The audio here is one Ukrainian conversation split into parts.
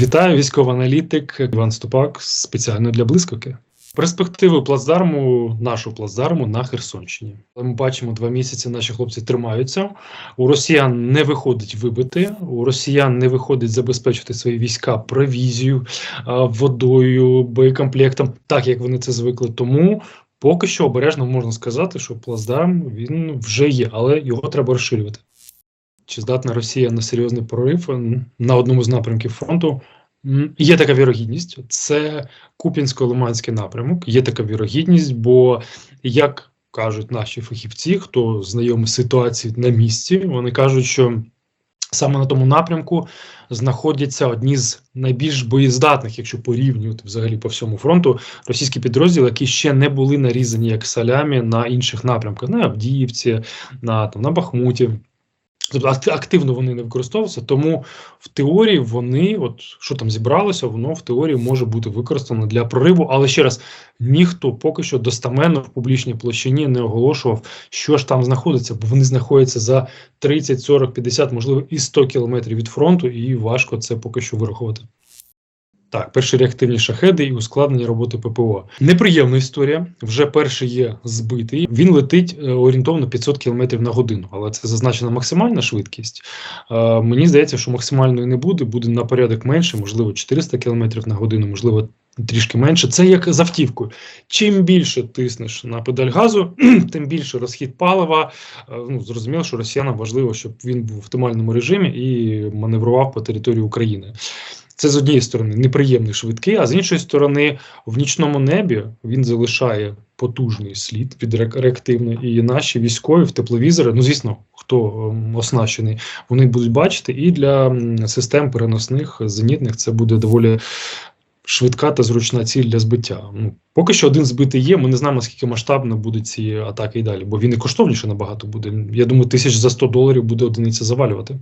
Вітаю, військовий аналітик Іван Ступак спеціально для блискавки. Перспективи плацдарму, нашого плацдарму на Херсонщині. Ми бачимо, два місяці наші хлопці тримаються. У росіян не виходить вибити, у росіян не виходить забезпечити свої війська провізію, водою, боєкомплектом, так як вони це звикли. Тому поки що обережно можна сказати, що плацдарм він вже є, але його треба розширювати. Чи здатна Росія на серйозний прорив на одному з напрямків фронту? Є така вірогідність, це Куп'янсько-Лиманський напрямок. Є така вірогідність, бо як кажуть наші фахівці, хто знайомий з на місці, вони кажуть, що саме на тому напрямку знаходяться одні з найбільш боєздатних, якщо порівнювати взагалі по всьому фронту, російські підрозділи, які ще не були нарізані як салямі на інших напрямках, на Авдіївці, на там на Бахмуті. Тобто активно вони не використовуються, тому в теорії вони, от що там зібралося, воно в теорії може бути використано для прориву. Але ще раз, ніхто поки що достаменно в публічній площині не оголошував, що ж там знаходиться, бо вони знаходяться за 30, 40, 50, можливо, і 100 кілометрів від фронту, і важко це поки що вирахувати. Так, перші реактивні шахеди і ускладнення роботи ППО. Неприємна історія. Вже перший є збитий. Він летить е, орієнтовно 500 км на годину, але це зазначена максимальна швидкість. Е, мені здається, що максимальної не буде, буде на порядок менше, можливо, 400 км на годину, можливо. Трішки менше, це як з автівкою. Чим більше тиснеш на педаль газу, тим більше розхід палива. Е, ну, Зрозуміло, що росіянам важливо, щоб він був в оптимальному режимі і маневрував по території України. Це з однієї сторони неприємний швидкий, а з іншої сторони, в нічному небі він залишає потужний слід від реактивний, і наші військові в тепловізори, ну звісно, хто ем, оснащений, вони будуть бачити. І для систем переносних зенітних це буде доволі. Швидка та зручна ціль для збиття. Ну поки що один збитий є. Ми не знаємо наскільки масштабно будуть ці атаки і далі, бо він і коштовніше набагато буде. Я думаю, тисяч за 100 доларів буде одиниця завалювати.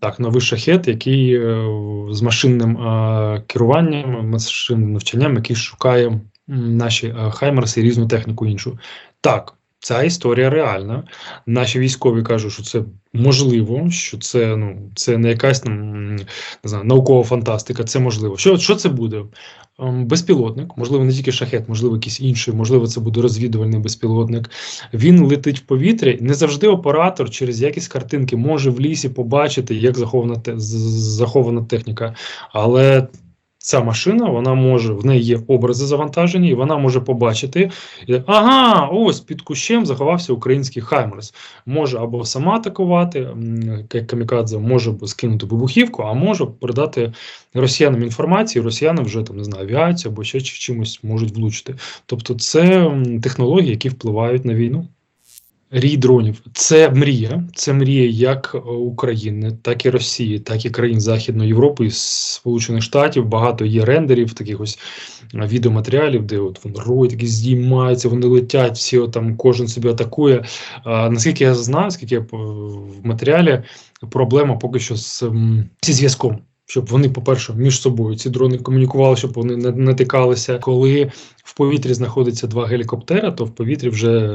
Так, новий шахет, який е, з машинним е, керуванням, машинним навчанням, який шукає наші е, хаймерси і різну техніку іншу. Так, ця історія реальна. Наші військові кажуть, що це можливо, що це ну це не якась там не знаю, наукова фантастика, це можливо. Що що це буде? Ем, безпілотник, можливо, не тільки шахет, можливо, якийсь інший, можливо, це буде розвідувальний безпілотник. Він летить в повітрі. Не завжди оператор через якісь картинки може в лісі побачити, як захована захована техніка. Але ця машина, вона може, в неї є образи завантажені, і вона може побачити, ага, ось під кущем заховався український Хаймерс. Може або сама атакувати, як камікадзе, може скинути вибухівку, а може передати росіянам інформацію, росіяни вже там не знаю, авіацію або ще чимось можуть влучити. Тобто, це технології, які впливають на війну. Рій дронів це мрія, це мрія як е, України, так і Росії, так і країн Західної Європи Сполучених Штатів. Багато є рендерів, таких ось е, відеоматеріалів, де от вони рой такі здіймаються, вони летять, всі от, там кожен собі атакує. А, Наскільки я знаю, скільки я в матеріалі проблема поки що з зв'язком щоб вони, по-перше, між собою ці дрони комунікували, щоб вони не натикалися. Коли в повітрі знаходиться два гелікоптера, то в повітрі вже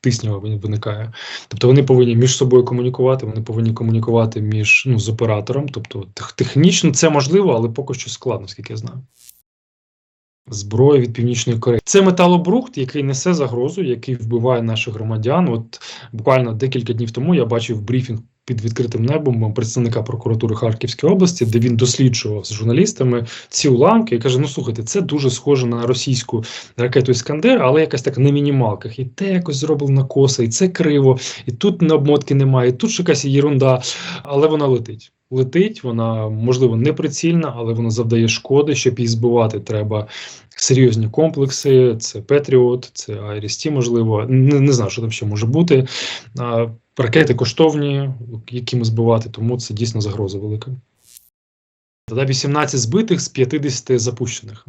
тиснява виникає. Тобто вони повинні між собою комунікувати, вони повинні комунікувати між ну, з оператором. Тобто технічно це можливо, але поки що складно, скільки я знаю. Зброя від північної Кореї це металобрухт, який несе загрозу, який вбиває наших громадян. От буквально декілька днів тому я бачив брифінг під відкритим небом представника прокуратури Харківської області, де він досліджував з журналістами ці уламки і каже: Ну слухайте, це дуже схоже на російську ракету Іскандер, але якась так на мінімалках. І те якось зроблено коса, і це криво, і тут на обмотки немає, і тут якась єрунда, але вона летить. Летить, вона можливо неприцільна, але вона завдає шкоди, щоб її збивати. Треба серйозні комплекси. Це Петріот, це Айрісті, можливо. Не, не знаю, що там ще може бути. Ракети коштовні, якими збивати, тому це дійсно загроза велика. Тоді 18 збитих з 50 запущених.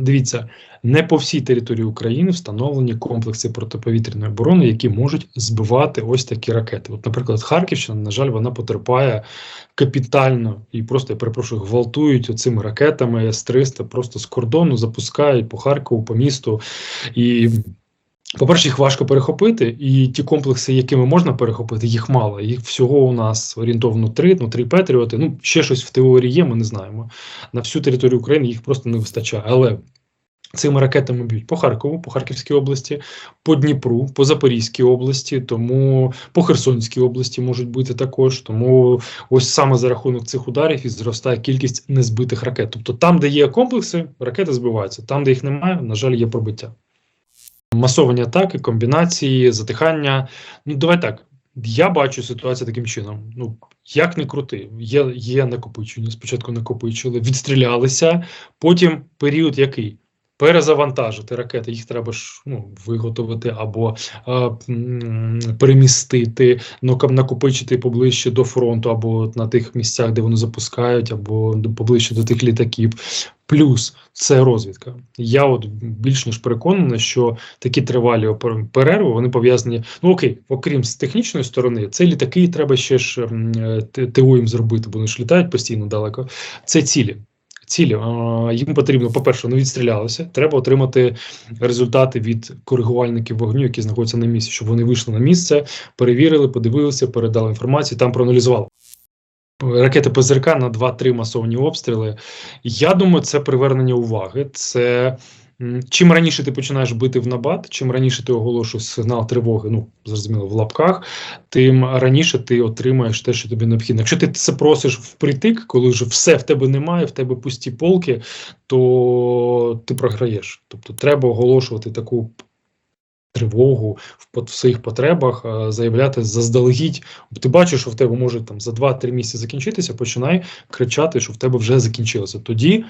Дивіться, не по всій території України встановлені комплекси протиповітряної оборони, які можуть збивати ось такі ракети. От, наприклад, Харківщина, на жаль, вона потерпає капітально і просто я перепрошую, гвалтують оцими ракетами С-300 просто з кордону запускають по Харкову, по місту і По-перше, їх важко перехопити, і ті комплекси, якими можна перехопити, їх мало. Їх всього у нас орієнтовно три, ну три Петріоти. Ну, ще щось в теорії є, ми не знаємо. На всю територію України їх просто не вистачає. Але цими ракетами б'ють по Харкову, по Харківській області, по Дніпру, по Запорізькій області, тому по Херсонській області можуть бути також. Тому ось саме за рахунок цих ударів і зростає кількість незбитих ракет. Тобто там, де є комплекси, ракети збиваються. Там, де їх немає, на жаль, є пробиття. Масовані атаки, комбінації, затихання. Ну, давай так. Я бачу ситуацію таким чином. Ну, як не крути, є, є накопичення. Спочатку накопичили, відстрілялися, потім період який? Перезавантажити ракети, їх треба ж ну, виготовити або а, перемістити, ну, накопичити поближче до фронту, або на тих місцях, де вони запускають, або поближче до тих літаків. Плюс це розвідка. Я от більш ніж переконаний, що такі тривалі перерви вони пов'язані. Ну окей, окрім з технічної сторони, це літаки треба ще ж е, ТО їм зробити, бо вони ж літають постійно далеко. Це цілі. Цілі їм потрібно, по-перше, не відстрілялися. Треба отримати результати від коригувальників вогню, які знаходяться на місці, щоб вони вийшли на місце, перевірили, подивилися, передали інформацію, там проаналізували. Ракети ПЗРК на 2-3 масовані обстріли. Я думаю, це привернення уваги. Це чим раніше ти починаєш бити в набат, чим раніше ти оголошуєш сигнал тривоги, ну зрозуміло, в лапках, тим раніше ти отримаєш те, що тобі необхідно. Якщо ти це просиш впритик, коли вже все в тебе немає, в тебе пусті полки, то ти програєш. Тобто треба оголошувати таку тривогу в, своїх потребах, заявляти заздалегідь. Ти бачиш, що в тебе може там за 2-3 місяці закінчитися, починай кричати, що в тебе вже закінчилося. Тоді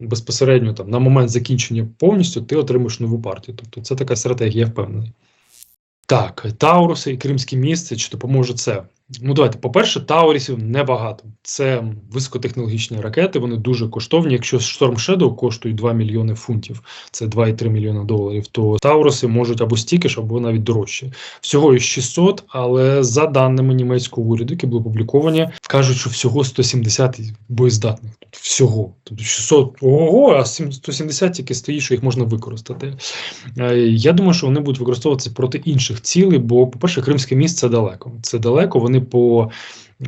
безпосередньо там на момент закінчення повністю ти отримаєш нову партію. Тобто це така стратегія, я впевнений. Так, Тауруси і Кримське місце, чи допоможе це? Ну, давайте, по-перше, Таурісів небагато. Це високотехнологічні ракети, вони дуже коштовні. Якщо Storm Shadow коштує 2 мільйони фунтів, це 2,3 мільйона доларів, то Тауруси можуть або стільки ж, або навіть дорожче. Всього їх 600, але за даними німецького уряду, які були опубліковані, кажуть, що всього 170 боєздатних. Тобто всього. Тобто 600, ого, а 7- 170 тільки стоїть, що їх можна використати. Е, Я думаю, що вони будуть використовуватися проти інших цілей, бо, по-перше, Кримське місце далеко. Це далеко. Вони по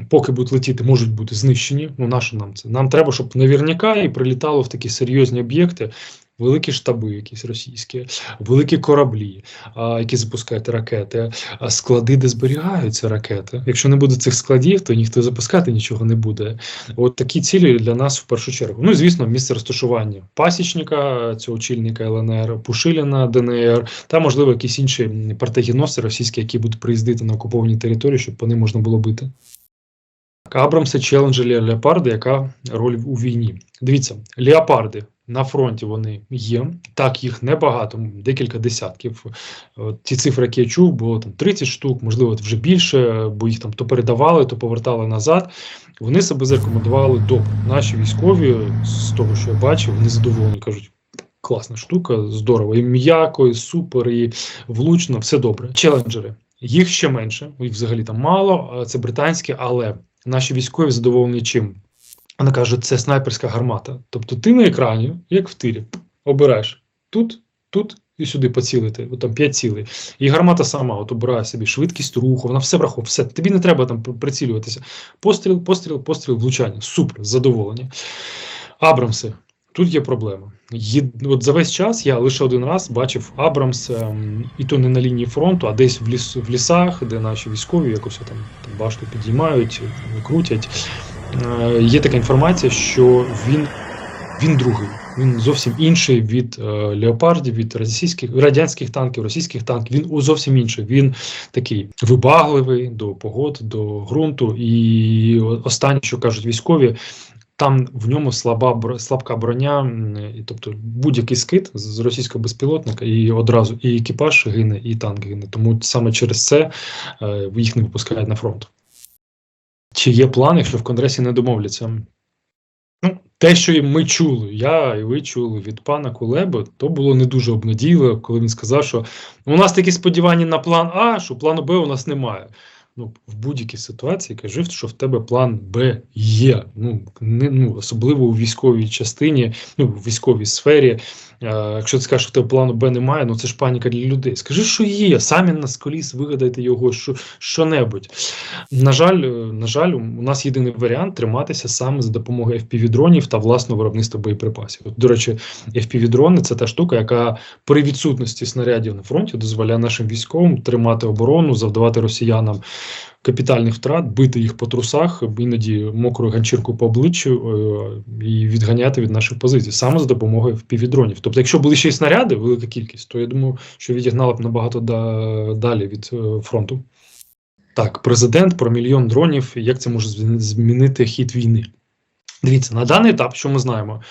поки будуть летіти, можуть бути знищені. Ну, наше нам це. Нам треба, щоб навірняка і прилітало в такі серйозні об'єкти. Великі штаби, якісь російські, великі кораблі, які запускають ракети, склади, де зберігаються ракети. Якщо не буде цих складів, то ніхто запускати нічого не буде. От такі цілі для нас в першу чергу. Ну і звісно, місце розташування пасічника, цього очільника ЛНР, Пушиліна, ДНР, та можливо якісь інші м, партагіноси російські, які будуть приїздити на окуповані території, щоб по ним можна було бити. Абрамси, Челенджері, Леопарди, яка роль у війні? Дивіться, леопарди на фронті вони є. Так, їх небагато, декілька десятків. От ті цифри, які я чув, було там 30 штук, можливо, вже більше, бо їх там то передавали, то повертали назад. Вони себе зарекомендували добре. Наші військові, з того, що я бачив, вони задоволені кажуть. Класна штука, здорово. І м'яко, і супер, і влучно, все добре. Челенджери. Їх ще менше, їх взагалі там мало, це британські, але наші військові задоволені чим? Вона каже, це снайперська гармата. Тобто ти на екрані, як в тирі, обираєш тут, тут і сюди поцілити, от там 5 цілей. І гармата сама от обирає собі швидкість руху, вона все враховує, все. Тобі не треба там прицілюватися. Постріл, постріл, постріл, влучання. Супер, задоволення. Абрамси. Тут є проблема. Є, от за весь час я лише один раз бачив Абрамс, ем, і то не на лінії фронту, а десь в, ліс, в лісах, де наші військові якось там, там башту підіймають, крутять. Е, є така інформація, що він, він другий. Він зовсім інший від е, леопардів, від російських радянських танків, російських танків. Він зовсім інший. Він такий вибагливий до погод, до ґрунту. І останнє, що кажуть військові, там в ньому слаба слабка броня, тобто будь-який скид з російського безпілотника, і одразу і екіпаж гине, і танк гине. Тому саме через це е, їх не випускають на фронт. Чи є план, якщо в Конгресі не домовляться? Ну, те, що ми чули, я і ви чули від пана Кулеби, то було не дуже обнадійливо, коли він сказав, що у нас такі сподівання на план А, що плану Б у нас немає. Ну в будь-якій ситуації кажи, що в тебе план Б є. Ну не ну особливо у військовій частині, ну в військовій сфері. Е, якщо ти скажеш, що в тебе плану Б немає, ну це ж паніка для людей. Скажи, що є. Самі на сколіс вигадайте його, що що-небудь. На жаль, е, на жаль, у нас єдиний варіант триматися саме за допомогою FPV-дронів та власного виробництва боєприпасів. От, До речі, FPV-дрони – це та штука, яка при відсутності снарядів на фронті дозволяє нашим військовим тримати оборону, завдавати росіянам капітальних втрат, бити їх по трусах, іноді мокрою ганчірку по обличчю е, і відганяти від наших позицій саме за допомогою впівдронів. Тобто, якщо були ще й снаряди, велика кількість, то я думаю, що відігнала б набагато далі від е, фронту. Так, президент про мільйон дронів, як це може змінити хід війни? Дивіться, на даний етап, що ми знаємо,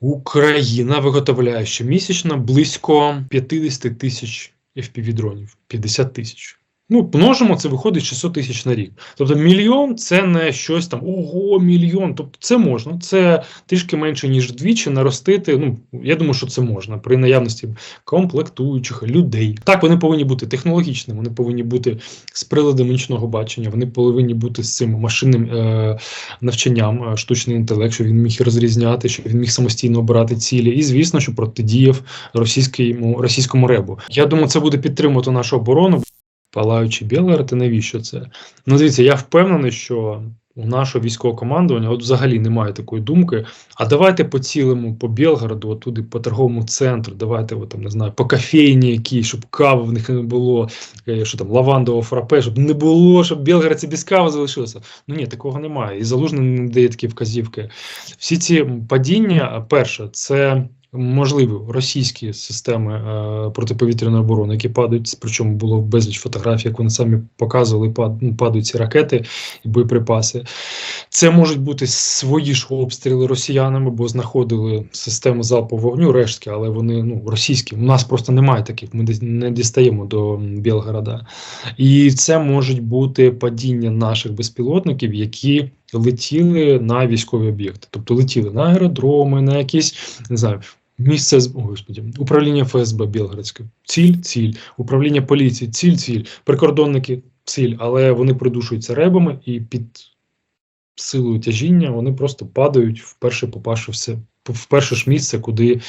Україна виготовляє щомісячно близько 50 тисяч FPV-дронів, 50 тисяч. Ну, множимо, це виходить 600 тисяч на рік. Тобто мільйон це не щось там, ого, мільйон. Тобто це можна. Це трішки менше, ніж вдвічі наростити. Ну, я думаю, що це можна при наявності комплектуючих людей. Так, вони повинні бути технологічними, вони повинні бути з приладом нічного бачення, вони повинні бути з цим машинним е, навчанням, е, штучний інтелект, щоб він міг розрізняти, щоб він міг самостійно обирати цілі. І, звісно, що протидіяв російському російському ребу. Я думаю, це буде підтримувати нашу оборону. Палаючи Білгород, і навіщо це? Ну, дивіться, я впевнений, що у нашого військового командування от взагалі немає такої думки. А давайте поцілимо по Білгороду, отуди, по торговому центру, давайте от, там, не знаю, по кафейні якій, щоб кави в них не було, е, що там лавандового фрапе, щоб не було, щоб білгородці без кави залишилося. Ну ні, такого немає. І залужний не дає такі вказівки. Всі ці падіння, перше, це можливі російські системи е, протиповітряної оборони, які падають. Причому було безліч фотографій, як вони самі показували, пад, ну, падають ці ракети і боєприпаси. Це можуть бути свої ж обстріли росіянами, бо знаходили систему залпового вогню, рештки, але вони ну російські. У нас просто немає таких. Ми не дістаємо до Білгорода. І це можуть бути падіння наших безпілотників, які Летіли на військові об'єкти, тобто летіли на аеродроми, на якісь не знаю Місце о, господі, управління ФСБ Білгородське. Ціль, ціль, управління поліції, ціль, ціль, прикордонники, ціль, але вони придушуються ребами і під силою тяжіння вони просто падають вперше, попавши в перше ж місце, куди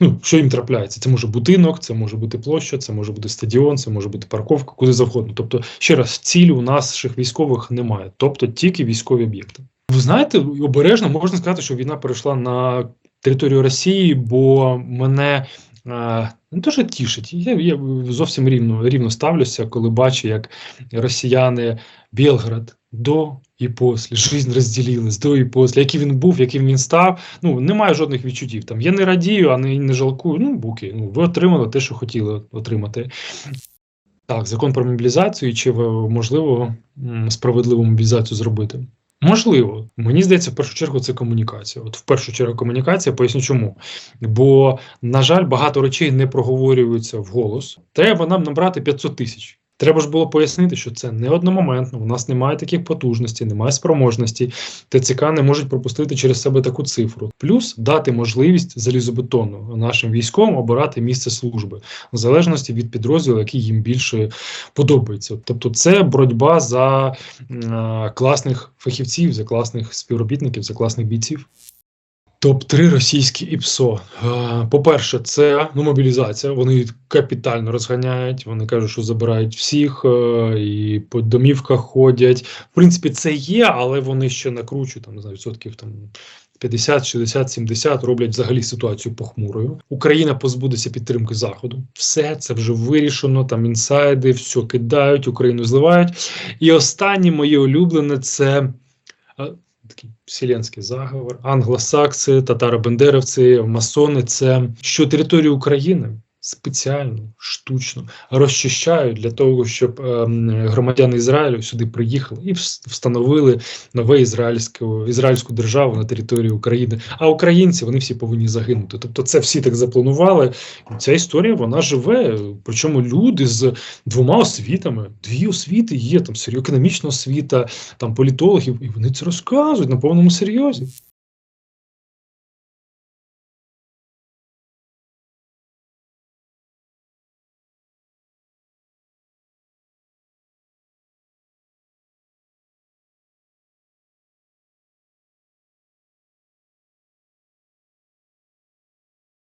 ну, що їм трапляється. Це може будинок, це може бути площа, це може бути стадіон, це може бути парковка, куди завгодно. Тобто, ще раз, цілі у наших військових немає, тобто тільки військові об'єкти. Ви знаєте, обережно можна сказати, що війна перейшла на територію Росії, бо мене е, не дуже тішить. Я я зовсім рівно рівно ставлюся, коли бачу, як росіяни Білград до і після, жизнь розділилась до і після, який він був, яким він став. Ну немає жодних відчуттів. Там я не радію, а не, не жалкую. Ну буки. Ну ви отримали те, що хотіли отримати. Так, закон про мобілізацію, чи можливо справедливу мобілізацію зробити? Можливо, мені здається, в першу чергу це комунікація. От в першу чергу комунікація, поясню чому. Бо, на жаль, багато речей не проговорюються вголос. Треба нам набрати 500 тисяч. Треба ж було пояснити, що це не одномоментно. У нас немає таких потужностей, немає спроможності. ТЦК не можуть пропустити через себе таку цифру. Плюс дати можливість залізобетонну нашим військовим обирати місце служби в залежності від підрозділу, який їм більше подобається. Тобто, це боротьба за класних фахівців, за класних співробітників, за класних бійців. Топ-3 російські ІПСО. Е, по-перше, це ну, мобілізація. Вони капітально розганяють. Вони кажуть, що забирають всіх е, і по домівках ходять. В принципі, це є, але вони ще накручують там, не знаю, відсотків там 50, 60, 70 роблять взагалі ситуацію похмурою. Україна позбудеться підтримки заходу. Все це вже вирішено. Там інсайди, все кидають, Україну зливають. І останнє моє улюблене це. Такий вселенський заговор, англосакси, татаро-бендерівці, масони це що територію України спеціально штучно розчищають для того, щоб е, громадяни Ізраїлю сюди приїхали і встановили нове ізраїльську ізраїльську державу на території України. А українці вони всі повинні загинути. Тобто, це всі так запланували. Ця історія вона живе. Причому люди з двома освітами, дві освіти є там економічна освіта, там політологів, і вони це розказують на повному серйозі.